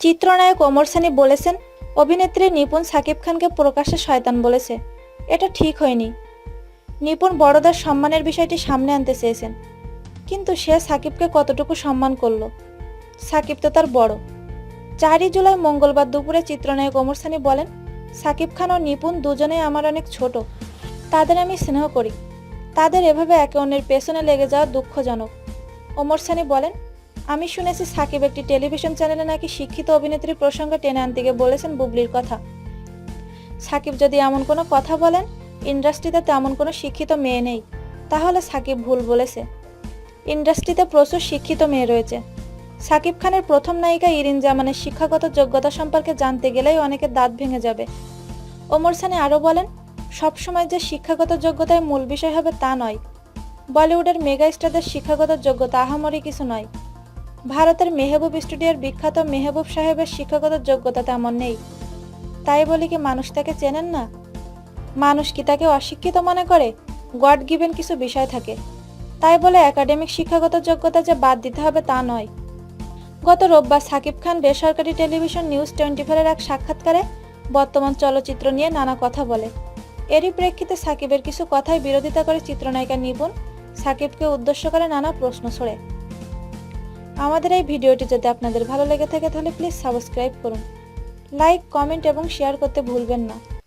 চিত্রনায়ক ওমর সানি বলেছেন, অভিনেত্রী নিপুণ সাকিব খানকে প্রকাশ্যে শয়তান বলেছে। এটা ঠিক হয়নি। নিপুণ বড়দের সম্মানের বিষয়টি সামনে আনতে চেয়েছেন। কিন্তু সে সাকিবকে কতটুকু সম্মান করল? সাকিব তো তার বড়। চারই জুলাই মঙ্গলবার দুপুরে চিত্রনায়ক ওমর সানি বলেন, সাকিব খান ও নিপুণ দুজনেই আমার অনেক ছোট। তাদের আমি স্নেহ করি। তাদের এভাবে একে অন্যের পেছনে লেগে যাওয়া দুঃখজনক। ওমর সানি বলেন, আমি শুনেছি সাকিব একটি টেলিভিশন চ্যানেলে নাকি শিক্ষিত অভিনেত্রী প্রসঙ্গে টেনে আনতে গিয়ে বলেছেন বুবলির কথা। সাকিব যদি এমন কোনো কথা বলেন, ইন্ডাস্ট্রিতে তেমন কোনো শিক্ষিত মেয়ে নেই। তাহলে সাকিব ভুল বলেছে। ইন্ডাস্ট্রিতে প্রচুর শিক্ষিত মেয়ে রয়েছে। সাকিব খানের প্রথম নায়িকা ইরিন জামানের শিক্ষাগত যোগ্যতা সম্পর্কে জানতে গেলেই অনেকের দাঁত ভেঙে যাবে। ওমর সানি আরও বলেন সবসময় যে শিক্ষাগত যোগ্যতায় মূল বিষয় হবে তা নয়। বলিউডের মেগা স্টারদের শিক্ষাগত যোগ্যতা আহামরি কিছু নয়। ভারতের মেহবুব স্টুডিওর বিখ্যাত মেহবুব সাহেবের শিক্ষাগত যোগ্যতা তেমন নেই। তাই বলি কি মানুষ তাকে চেনেন না? মানুষ কি তাকে অশিক্ষিত মনে করে? গড গিভেন কিছু বিষয় থাকে। তাই বলে একাডেমিক শিক্ষাগত যোগ্যতা যে বাদ দিতে হবে তা নয়। গত রোববার সাকিব খান বেসরকারি টেলিভিশন নিউজ টোয়েন্টি ফোরের এক সাক্ষাৎকারে বর্তমান চলচ্চিত্র নিয়ে নানা কথা বলে। এরই প্রেক্ষিতে সাকিবের কিছু কথায় বিরোধিতা করে চিত্রনায়িকা নিপুণ। সাকিবকে উদ্দেশ্য করে নানা প্রশ্ন ছড়ে। আমাদের এই ভিডিওটি যদি আপনাদের ভালো লেগে থাকে তাহলে প্লিজ সাবস্ক্রাইব করুন। লাইক কমেন্ট এবং শেয়ার করতে ভুলবেন না।